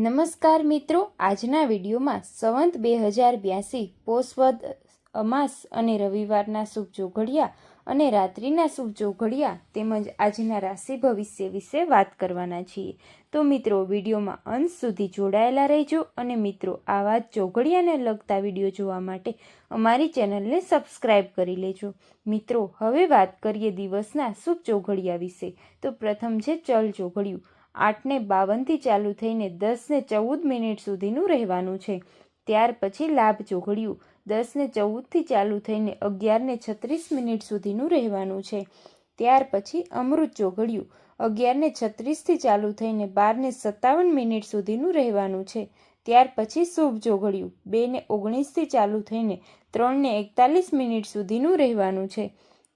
નમસ્કાર મિત્રો, આજના વિડીયોમાં સંવંત બે હજાર બ્યાસી પોષવદ અમાસ અને રવિવારના શુભ જોઘડિયા અને રાત્રિના શુભ જોઘડિયા તેમજ આજના રાશિ ભવિષ્ય વિશે વાત કરવાના છીએ. તો મિત્રો, વિડીયોમાં અંત સુધી જોડાયેલા રહેજો અને મિત્રો, આવા જ જોઘડિયાને લગતા વીડિયો જોવા માટે અમારી ચેનલને સબસ્ક્રાઇબ કરી લેજો. મિત્રો, હવે વાત કરીએ દિવસના શુભ જોઘડિયા વિશે. તો પ્રથમ છે ચલ જોઘડિયું આઠને બાવનથી ચાલુ થઈને દસને ચૌદ મિનિટ સુધીનું રહેવાનું છે. ત્યાર પછી લાભ ચોઘડિયું. દસને ચૌદથી ચાલુ થઈને અગિયારને છત્રીસ મિનિટ સુધીનું રહેવાનું છે. ત્યાર પછી અમૃત ચોઘડિયું. અગિયારને છત્રીસથી ચાલુ થઈને બારને સત્તાવન મિનિટ સુધીનું રહેવાનું છે. ત્યાર પછી શુભ ચોઘડિયું. બેને ઓગણીસથી ચાલુ થઈને ત્રણને એકતાલીસ મિનિટ સુધીનું રહેવાનું છે.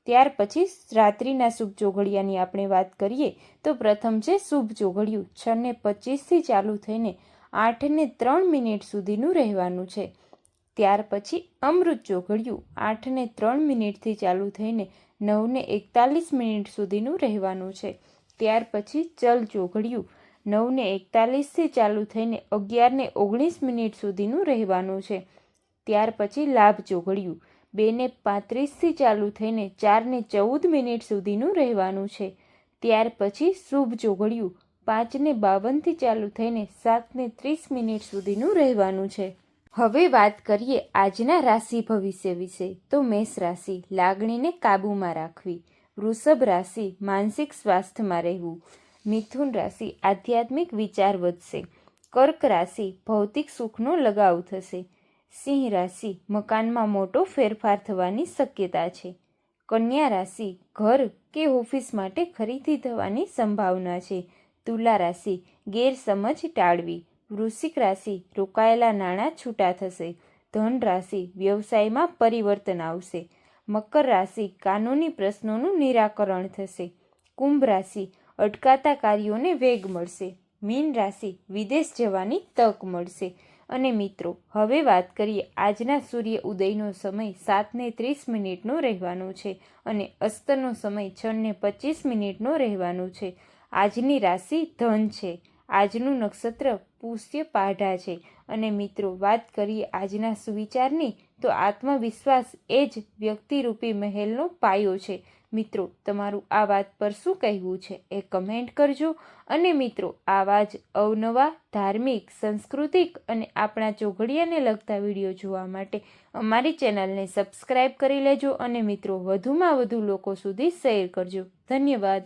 ત્યાર પછી રાત્રિના શુભ ચોઘડિયાની આપણે વાત કરીએ, તો પ્રથમ છે શુભ ચોઘડિયું. છ ને પચીસથી ચાલુ થઈને આઠને ત્રણ મિનિટ સુધીનું રહેવાનું છે. ત્યાર પછી અમૃત ચોઘડિયું. આઠને ત્રણ મિનિટથી ચાલુ થઈને નવને એકતાલીસ મિનિટ સુધીનું રહેવાનું છે. ત્યાર પછી ચલ ચોઘડિયું. નવને એકતાલીસથી ચાલુ થઈને અગિયારને ઓગણીસ મિનિટ સુધીનું રહેવાનું છે. ત્યાર પછી લાભ ચોઘડિયું. બેને પાંત્રીસથી ચાલુ થઈને ચારને ચૌદ મિનિટ સુધીનું રહેવાનું છે. ત્યાર પછી શુભ ચોઘડિયું પાંચને બાવનથી ચાલુ થઈને સાતને ત્રીસ મિનિટ સુધીનું રહેવાનું છે. હવે વાત કરીએ આજના રાશિ ભવિષ્ય વિશે. તો મેષ રાશિ લાગણીને કાબૂમાં રાખવી. વૃષભ રાશિ માનસિક સ્વાસ્થ્યમાં રહેવું. મિથુન રાશિ આધ્યાત્મિક વિચાર વધશે. કર્ક રાશિ ભૌતિક સુખનો લગાવ થશે. સિંહ રાશિ મકાનમાં મોટો ફેરફાર થવાની શક્યતા છે. કન્યા રાશિ ઘર કે ઓફિસ માટે ખરીદી થવાની સંભાવના છે. તુલા રાશિ ગેરસમજ ટાળવી. વૃશ્ચિક રાશિ રોકાયેલા નાણાં છૂટા થશે. ધન રાશિ વ્યવસાયમાં પરિવર્તન આવશે. મકર રાશિ કાનૂની પ્રશ્નોનું નિરાકરણ થશે. કુંભ રાશિ અટકાતા કાર્યોને વેગ મળશે. મીન રાશિ વિદેશ જવાની તક મળશે. અને મિત્રો, હવે વાત કરીએ આજના સૂર્ય ઉદયનો સમય સાતને ત્રીસ મિનિટનો રહેવાનો છે અને અસ્તનો સમય છને પચીસ મિનિટનો રહેવાનો છે. આજની રાશિ ધન છે. આજનું નક્ષત્ર પુષ્ય પાઢા છે. અને મિત્રો, વાત કરીએ આજના સુવિચારની, તો આત્મવિશ્વાસ એ જ વ્યક્તિરૂપી મહેલનો પાયો છે. મિત્રો, તમારું આ વાત પર શું કહેવું છે એ કમેન્ટ કરજો. અને મિત્રો, આવા જ અવનવા ધાર્મિક, સાંસ્કૃતિક અને આપણા ચોઘડિયાને લગતા વીડિયો જોવા માટે અમારી ચેનલને સબસ્ક્રાઈબ કરી લેજો અને મિત્રો, વધુમાં વધુ લોકો સુધી શેર કરજો. ધન્યવાદ.